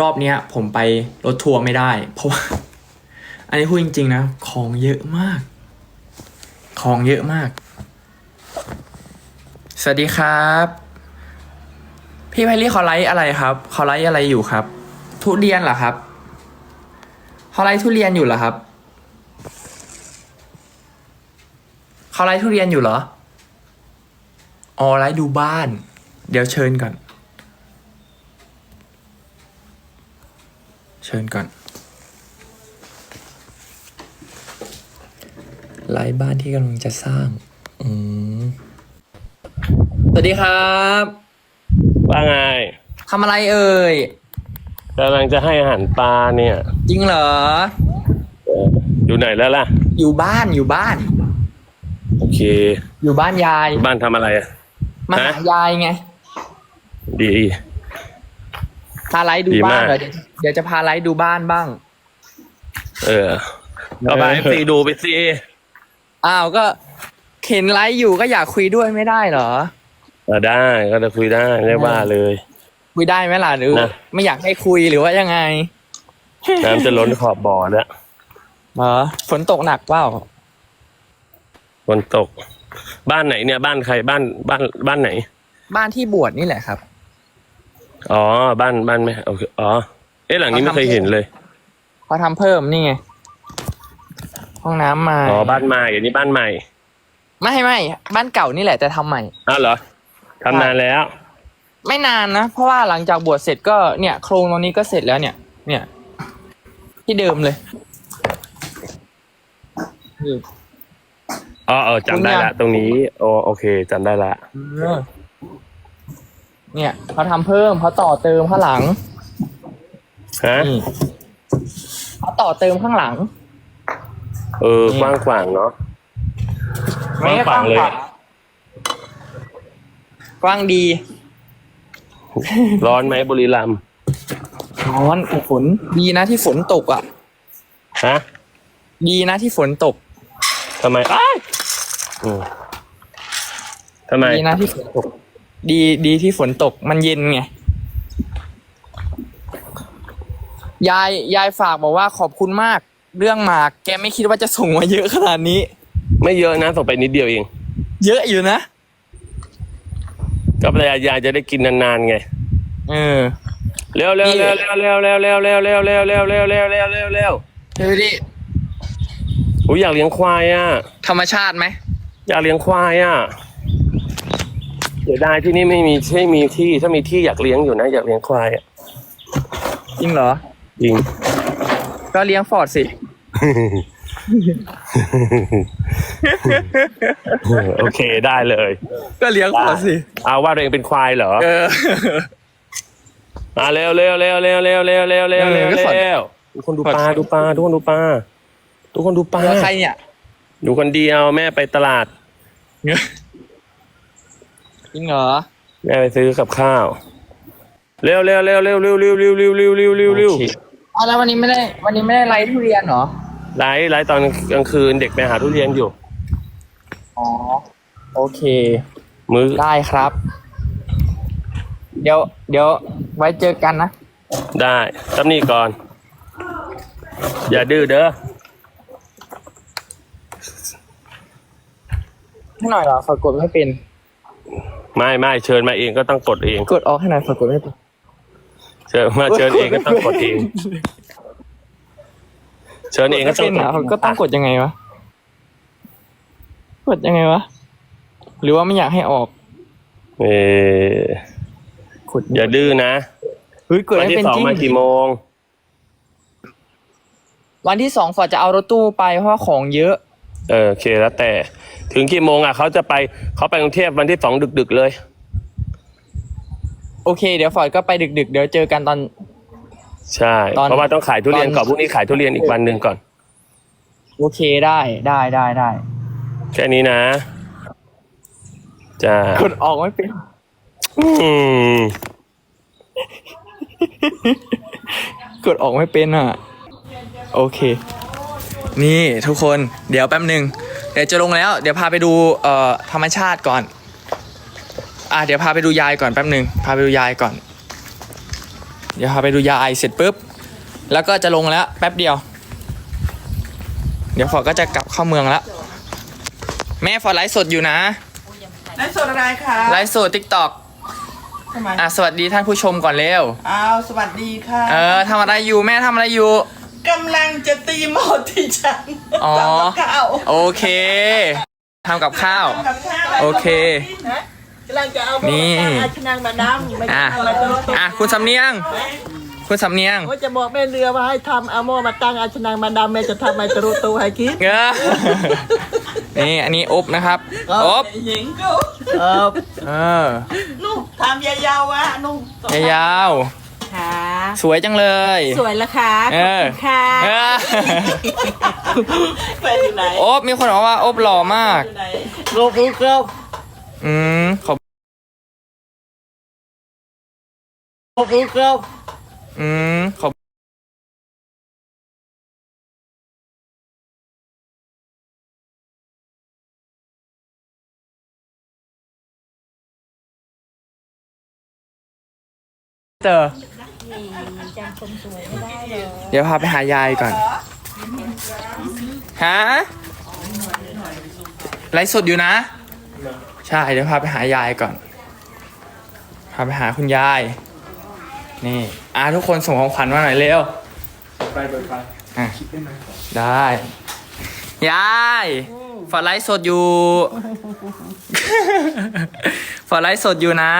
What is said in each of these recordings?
รอบเนี้ย ผมไปรถทัวร์ไม่ได้ เพราะว่า อันนี้พูดจริง ๆ นะ ของเยอะมาก ของเยอะมาก สวัสดีครับ พี่ไพลี่เขาไลฟ์อะไรครับเขาไลฟ์อะไรอยู่ครับ ทุเรียนเหรอครับเขาไลฟ์ทุเรียนอยู่เหรอครับเขาไลฟ์ทุเรียนอยู่เหรออ๋อไลฟ์ดูบ้าน เดี๋ยวเชิญก่อน ชิญก่อน ไลฟ์บ้านที่กำลังจะสร้าง อืม สวัสดีครับ ว่าไงทำอะไรเอ่ยกำลังจะให้อาหารปลาเนี่ยจริงเหรอ เอออยู่ไหนแล้วล่ะ อยู่บ้านอยู่บ้าน โอเค อยู่บ้านยาย บ้านทำอะไรอะมาหาฮะ ยายไง ดี พาไลฟ์ดูดีบ้ามานกเหรอเดี๋ยวเดี๋ยวจะพาไลฟ์ดูบ้านบ้าง เออเอาไปซีดูไปซีอ้าวก็เข็นไลฟ์อยู่ก็อยากคุยด้วยไม่ได้เหรอเออได้ก็จะคุยได้ไม่ได้ว่าเลย คุยได้ไหมล่ะหรือนะไม่อยากให้คุยหรือว่ายังไง น้ำจะล้นขอบบ่อแล้วเหรอฝนตกหนักเปล่าฝนตก บ้านไหนเนี่ย บ้านใครบ้านบ้านบ้านไหน บ้านที่บวชนี่แหละครับ อ๋อ บ้านบ้านไม่โอเคอ๋อ เอ๊ะหลังนี้ไม่เคยเห็นเลยเขาทำเพิ่มนี่ไง ห้องน้ำใหม่อ๋อบ้านใหม่อันนี้บ้านใหม่ ไม่ไม่บ้านเก่านี่แหละแต่ทำใหม่ อ้าวเหรอทำนานแล้ว ไม่นานนะ เพราะว่าหลังจากบวชเสร็จก็เนี่ยโครงตรงนี้ก็เสร็จแล้วเนี่ย เนี่ย ที่เดิมเลยนี่อ๋อเออจำได้ละตรงนี้โอโอเคจำได้ละ เออเนี่ยเขาทำเพิ่มเขาต่อเติมข้างหลังฮะนี่เขาต่อเติมข้างหลัง เออนี่กว้างขวางเนาะกว้างขวางเลย กว้างดี ร้อนไหมบุรีรัมย์ร้อนฝนดีนะที่ฝนตกอะ ฮะ ดีนะที่ฝนตกทำไมอ้ายอืมทำไมดีนะที่ฝนตก ดีดีที่ฝนตกมันเย็นไง ยายยายฝากบอกว่าขอบคุณมาก เรื่องหมาก แกไม่คิดว่าจะส่งมาเยอะขนาดนี้ ไม่เยอะนะส่งไปนิดเดียวเอง เยอะอยู่นะก็ภรรยายจะได้กินนานๆไงเออเร็วเร็วเร็วเร็วเร็วเร็วเร็วเร็วเร็วเร็วเร็วเร็วเร็วเร็วเร็วเร็วดูดิอุ้ยอยากเลี้ยงควายอะธรรมชาติไหมอยากเลี้ยงควายอะ เสียดายที่นี่ไม่มีไม่มีที่ ถ้ามีที่อยากเลี้ยงอยู่นะ อยากเลี้ยงควายอะจริงเหรอ จริง ก็เลี้ยงฟอร์ดสิ โอเคได้เลยก็เลี้ยงฟอร์ดสิ เอาว่าตัวเองเป็นควายเหรอเออ มาเร็วเร็วเร็วเร็วเร็วเร็วเร็วเร็วเร็วเออก็สอนเร็วทุกคนดูปลาดูปลาทุกคนดูปลาทุกคนดูปลาแล้วใครเนี่ย อยู่คนเดียวแม่ไปตลาด จริงเหรอแม่ไปซื้อกับข้าว เร็วเร็วเร็วเร็วเร็วเร็วเร็วเร็วเร็วเร็วเร็วเร็วโอเคอ๋อแล้ววันนี้ไม่ได้ วันนี้ไม่ได้ไลฟ์ทุเรียนเหรอไลฟ์ไลฟ์ตอนกลางคืนเด็กไปหาทุเรียนอยู่ อ๋อ โอเค มื้อได้ครับ เดี๋ยว เดี๋ยวไว้เจอกันนะ ได้ตำนี่ก่อน อย่าดื้อเด้อให้หน่อยเหรอฝากกดไม่เป็น ไม่ไม่เชิญมาเองก็ต้องกดเอง กดออกให้หน่อยฝากกดไม่เป็นเชิญมาเชิญเองก็ต้องกดเอง เชิญเองก็ต้องไม่เป็นเหรอก็ต้องกดยังไงวะ กดยังไงวะ หรือว่าไม่อยากให้ออกเออกดอย่าดื้อนะเฮ้ยกดวันไม่ที่เป็นสองจริงมากี่โมง วันที่สองฟอร์ดจะเอารถตู้ไปเพราะว่าของเยอะ เออโอเคแล้วแต่ ถึงกี่โมงอะเขาจะไปเขาไปกรุงเทพวันที่สองดึกๆเลย โอเค เดี๋ยวฟอร์ดก็ไปดึก ๆ เดี๋ยวเจอกันตอน ใช่ ตอนเพราะว่าต้องขายทุเรียนตอนก่อน พรุ่งนี้ขายทุเรียนอีกวันหนึ่งก่อน โอเคได้ได้ได้ได้แค่นี้นะจ้ากดออกไม่เป็น อืมกดออกไม่เป็นอะ โอเค นี่ทุกคนเดี๋ยวแป๊บหนึ่งเดี๋ยวจะลงแล้ว เดี๋ยวพาไปดูเอ่อธรรมชาติก่อน อะเดี๋ยวพาไปดูยายก่อนแป๊บหนึ่งพาไปดูยายก่อน เดี๋ยวพาไปดูยายเสร็จปุ๊บ แล้วก็จะลงแล้วแป๊บเดียว เดี๋ยวฟอร์ดก็จะกลับเข้าเมืองแล้วแม่ฟอร์ดไลฟ์สดอยู่นะไลฟ์สดอะไรคะไลฟ์สดทิกตอกทำไมอะสวัสดีท่านผู้ชมก่อนเร็วอ้าวสวัสดีค่ะ เออทำอะไรอยู่แม่ทำอะไรอยู่ กำลังจะตีหมอที่ฉันอ๋อ ทำกับข้าวโอเคทำกับข้าว ทำกับข้าวโอเค นะกำลังจะเอาหม้อนี่ อาชนางมาดำไม่อะทำอะไรตัวอะ คุณสำเนียง คุณสำเนียงว่าจะบอกแม่เรือว่าให้ทำเอาหม้อมาตั้งอาชนางมาดำแม่จะทำไมตรุตูให้กินเงอนี่อันนี้อบนะครับอบหญิงกูเออเออนุ่มทำยาวๆวะนุ่มยาว ค่ะๆสวยจังเลย สวยละค่ะเอขอบอคุณค่ะเออไปที่ไหนอบมีคนบอกว่าอบหล่อมาก ที่ไหนรูปรูปรูปอืมขอบรูปรูปรูปอืมขอบเจอเดี๋ยวพาไปหายายก่อน ฮะไลฟ์สดอยู่นะ ใช่ เดี๋ยวพาไปหายายก่อน พาไปหาคุณยาย นี่อะทุกคนส่งของขวัญมาหน่อยเร็ว ไปเปิดไฟอะได้ ยายฝอดไลฟ์สดอยู่ฝอดไลฟ์สดอยู่นะ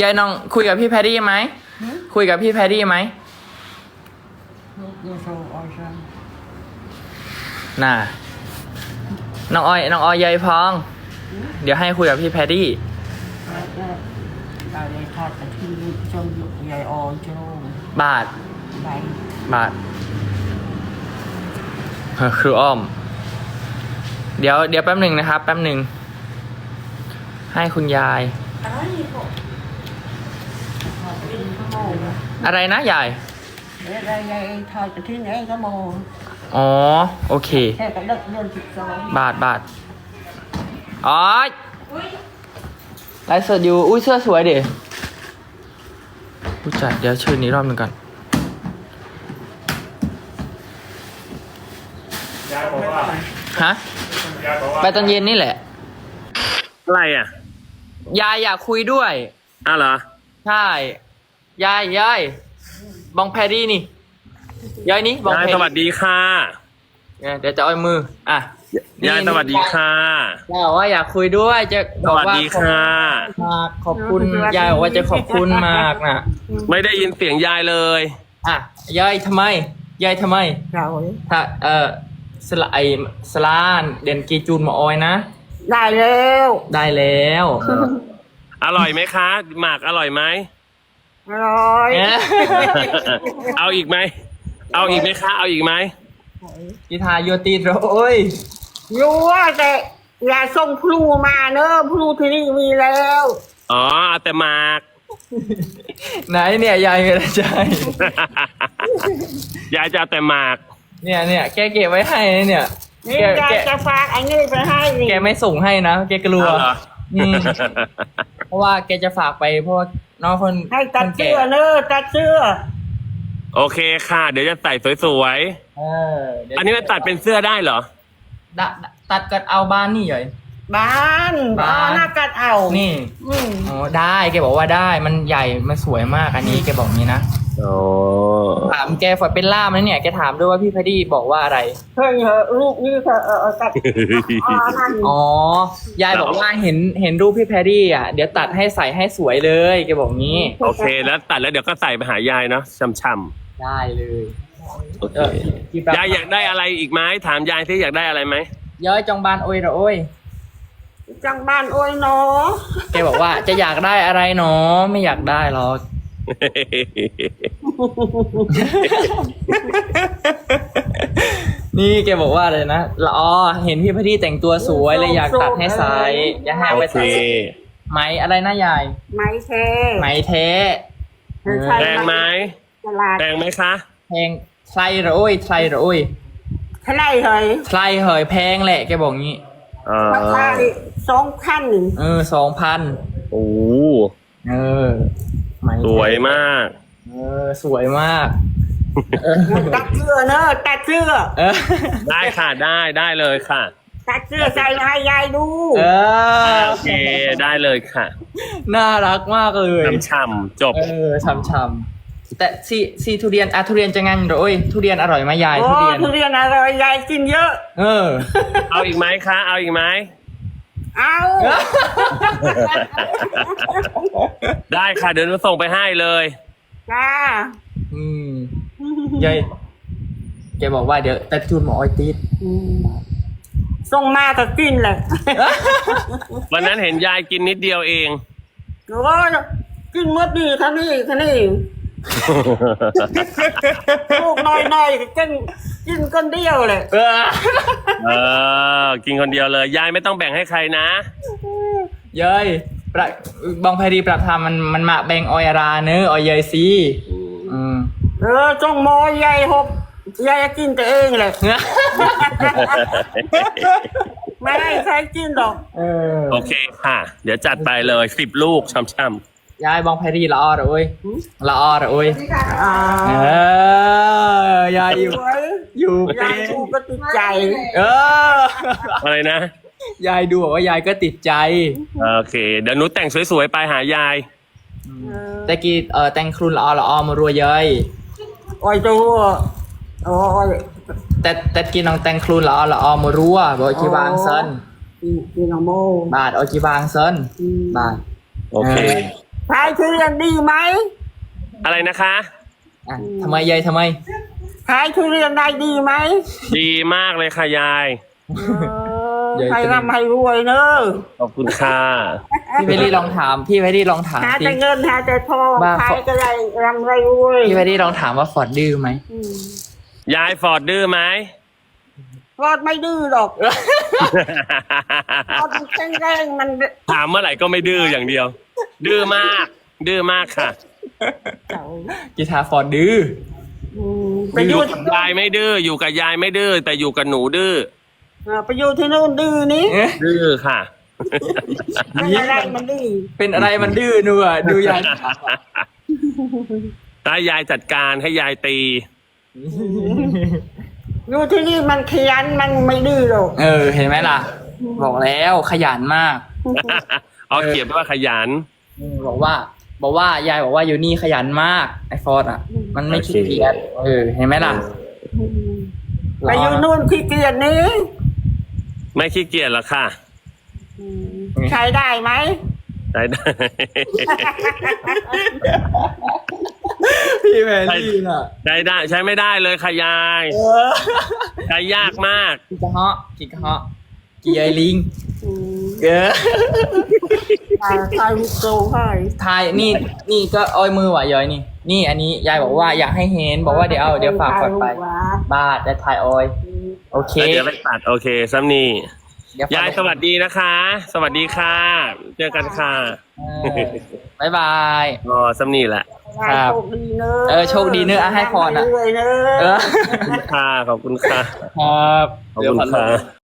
ยายน้องคุยกับพี่แพดดี้ไหม คุยกับพี่แพดดี้ไหมน่ะ น้องออย น้องออยยายพอง เดี๋ยวให้คุยกับพี่แพดดี้เราเลยทอดกะทิจมยายออนโจงบาทไปบาทเออครูอ้อม เดี๋ยวเดี๋ยวแป๊บหนึ่งนะครับ แป๊บหนึ่ง ให้คุณยาย อะไรนะยายเดี๋ยวเรายายทอดกะทิไหนก็โมอ๋อ โอเค แค่กระดักเดือนสิบสองบาทบาทอ๋อไลฟ์สดอยู่ อุ้ยเสื้อสวยดิผู้จัดเดี๋ยวเชิญนี้รอบหนึ่งก่อนฮะไปตอนเย็นนี่แหละ อะไรอะ ยายอยากคุยด้วยอ้าวเหรอ ใช่ ยายยายบองแพรดี้นี่ยายนี่บองยายแพรสวัสดีค่ะ เนี่ยเดี๋ยวจะเอามือ อะยายสวัสดีค่ะ ยายบอกว่าอยากคุยด้วยจะสบอกวัสว่าดีค่ะ มากขอบคุณยายบอกว่าจะขอบคุณมากนะไม่ได้ยินเสียงยายเลย อะยายทำไมยายทำไมเราถ้าเอ่อสละไอสลานเด่นกีจูนหมาออยนะได้แล้วได้แล้ว อร่อยไหมคะ หมากอร่อยไหมอ ร่อยเอ๊ะเอาอีกไหม เอาอีกไหมคะ เอาอีกไหมกีทาโยตีโรโอ้ยรู้ว่าแต่อย่าส่งพลูมาเนอะพลูที่นี่มีแล้ว อ๋อเอาแต่หมาก ไหนเนี่ยยายไม่ได้ใจ ยายจะเอาแต่หมาก เนี่ยเนี่ยแกเก็บไว้ให้นะเนี่ย นี่แกยายแกจะฝากอันนี้ไปให้นี่แกไม่ส่งให้นะ แกกลัวเอาเหรอ อืมเพ ราะว่าแกจะฝากไปเพราะว่าน้องคนให้ตัดคนแก่เสื้อเนอะตัดเสื้อ โอเคค่ะ เดี๋ยวจะใส่สวยเออเดี๋ยวๆ อันนี้มันตัดเป็นเสื้อได้เหรอ ดะดะตัดกันเอาบ้านนี่เหรอ บ้านบ้านอ๋อหน้ากัดเอานี่ อืม อ๋อได้แกบอกว่าได้มันใหญ่มันสวยมากอันนี้แกบอกงี้นะ อ๋อถามแกฝอยเป็นล่ามนะเนี่ย แกถามด้วยว่าพี่พอดีบอกว่าอะไร เฮ้ยเหอะลูกนี่เธอเออเออตัดอ๋อนั่นอ๋อ ยายบอกว่าเห็นเห็นรูปพี่แพรรี่อะ เดี๋ยวตัดให้ใส่ให้สวยเลย แกบอกงี้ โอเคแล้วตัดแล้วเดี๋ยวก็ใส่ไปหายายเนาะช่ำได้เลยๆโอเคเออจีบรับยายอยากได้อะไรอีกไหมถามยายที่อยากได้อะไรไหมย้อยจองบานโอ้ยเหรอโอ้ยจังบ้านโอ้ยเนาะแกบอกว่าจะอยากได้อะไรหนอไม่อยากได้หรอก นี่แกบอกว่าเลยนะอ๋อเห็นพี่พอดีแต่งตัวสวยเลยอยากตัดให้ใส่อยากให้เอาโอไปเคใส่ไหมอะไรนะยาย ไม้เทไหมแท้เธอใช่แพงไหมตลาดแพงไหมคะ แพงใครเหรอโอ้ยใครเหรอโอ้ยเท่าไหรเฮ้ยใครเหยแพงแหละแกบอกงี้อ๋อราคาดิสองพันเออสองพันโอ้เออ ไหมสวยมาก เออสวยมากเออตัดเสื้อเนอะตัดเสื้อเออได้ค่ะได้ได้เลยค่ะตัดเสื้อใส่ให้ยายดูเออโอเคได้เลยค่ะน่ารักมากเลยช่ำๆจบ เออช่ำๆแต่ซีซีทุเรียนอะทุเรียนจะงั้นเหรอโอ้ยทุเรียนอร่อยไหมยายโอ้ทุเรียน ทุเรียนอร่อยยายกินเยอะ เออ เอาอีกไหมคะ เอาอีกไหม เอาได้ค่ะเดี๋ยวหนูส่งไปให้เลยจ้าอืมยายแกบอกว่าเดี๋ยวแต่จูนหมออ้อยติดส่งมาก็กินแหละวันนั้นเห็นยายกินนิดเดียวเอง โอ้ยกินหมดดีค่ะนี่ค่ะนี่ ลูกน้อยน้อยๆก็กินกินคนเดียวเลยเออเออ กินคนเดียวเลย ยายไม่ต้องแบ่งให้ใครนะยายประบองไพรีปรับทำมันมันมาแบ่งออยราเนื้อะออยเยยซีอืมเออจงโมยยายหบยายกินแต่เองเลยไม่ให้ใครกินหรอก เออ โอเคค่ะ เดี๋ยวจัดไปเลยสิบลูกช่ำ ยายบองไพรีละออเหรอโอ้ยละออเหรอโอ้ยอ่าเออยายอยู่สวยอยู่ยายดูก็ติดใจ เออๆอะไรนะ ยายดูบอกว่ายายก็ติดใจ โอเค เดี๋ยวหนูแต่งสวยๆไปหายายแต่กี้เออแต่งครุนละออละออมารัวเยยโอ้ยตัวโอ้ยแต่แต่กี้น้องแต่งครุนละออละออมารัวบอกอีกทีบางเซินกินน้องโมบาทเอาอีกทีบางเซินบาทโอเคเออ ขายทุเรียนดีไหมอะไรนะคะ อะทำไมยายทำไม ขายทุเรียนได้ดีไหมดีมากเลยค่ะยาย เออให้ร่ำให้รวยเนอะขอบคุณค่ะพี่เพรรี่ลองถามพี่เพรรี่ลองถามหาสิ แต่เงินหาแต่ทองบ้า ขายก็ได้ร่ำไรรวยพี่เพรรี่ลองถามว่าฟอร์ดดื้อไหมอืมยายฟอร์ดดื้อไหม รอดไม่ดื้อหรอกรอดมันแข็งแรงมัน ถามเมื่อไหร่ก็ไม่ดื้ออย่างเดียว ดื้อมาก ดื้อมากค่ะกีตาร์ฟอร์ดดื้ออืมไปออยู่ยู่กับยายไม่ดื้ออยู่กับยายไม่ดื้อแต่อยู่กับหนูดื้ออ่าไปอยู่ที่นู่นดื้อนี่เอ๊ะดื้อค่ะ ไม่อะไรมันดื้อเป็นอะไรมันดื้อนัวดูยายถ้ายายจัดการให้ยายตี อยู่ที่นี่มันขยันมันไม่ดื้อหรอกเออ เห็นไหมล่ะ บอกแล้วขยันมาก เอาเขียนว่าขยันอืมบอกว่า บอกว่ายายบอกว่าอยู่นี่ขยันมากไอฟอร์ดอะ มันไม่ขี้เกียจเออเห็นไหมล่ะไปอยู่นู่นขี้เกียจนี้ไม่ขี้เกียจหรอกค่ะ ใช้ได้ไหมได้ได้พี่แมรี่น่ะได้ได้ใช้ไม่ได้เลยค่ะยายเออใช้ยากมากกิกะฮะกิกะฮะกีไอลิง เออใช้ใช้ลูกโซ่ให้ทายนี่นี่ก็อ้อยมือว่ะยอยนี่ นี่อันนี้ยายบอกว่าอยากให้เห็นบอกว่าเดี๋ยวเอาเดี๋ยวฝากกดไป บาทแต่ทายออยโอเคเดี๋ยวไปตัดโอเคซ้ำนี่เดี๋ยวฝกยายสวัสดีนะคะ สวัสดีค่ะ เจอกันค่ะเออบายบาย อ๋อซ้ำนี่แหละครับโชคดีเนอะเออโชคดีเนอะอะให้พรอะ เรื่อยๆเนอะ เออขอบคุณค่ะขอบคุณค่ะ ครับ ขอบคุณค่ะ